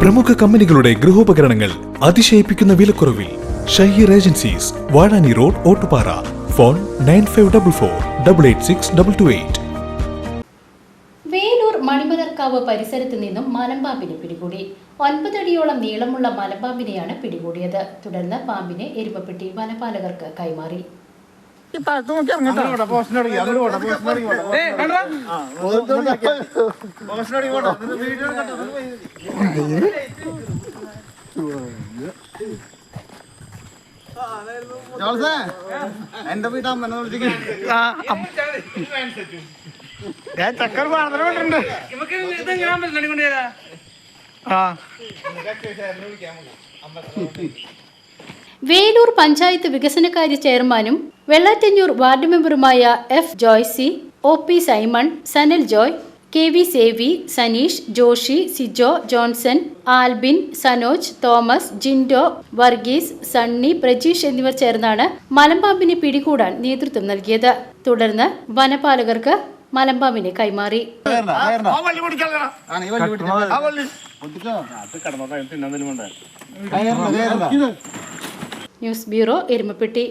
പ്രമുഖ കമ്പനികളുടെ ഗൃഹോപകരണങ്ങൾ അതിശയിപ്പിക്കുന്ന വിലക്കുറവിൽ Shaheer agencies Vazhani road Ottupara. Phone nine five double four double eight six double two eight. Veloor Manimalarkavu പരിസരത്ത് നിന്നും മലമ്പാമ്പിനെ പിടികൂടി. ഒൻപതടിയോളം നീളമുള്ള മലമ്പാമ്പിനെയാണ് പിടികൂടിയത്. തുടർന്ന് പാമ്പിനെ എരുമപ്പെട്ടി വനപാലകർക്ക് കൈമാറി. ജോൾസേ എന്റെ വീട്ട് അമ്മനെ ഞാൻ ചക്കർ പറഞ്ഞിട്ടുണ്ട് ആ. വേലൂർ പഞ്ചായത്ത് വികസനകാര്യ ചെയർമാനും Vellattanjoor ward മെമ്പറുമായ F Joycy O P Simon Sanal Joy K V Savy Saneesh Joshy Sijo Johnson Albin Sanoj Thomas Jindo Varghese Sunny Prajeesh എന്നിവർ ചേർന്നാണ് മലമ്പാമ്പിനെ പിടികൂടാൻ നേതൃത്വം നൽകിയത്. തുടർന്ന് വനപാലകർക്ക് മലമ്പാമ്പിനെ കൈമാറി. News bureau Erumapetty.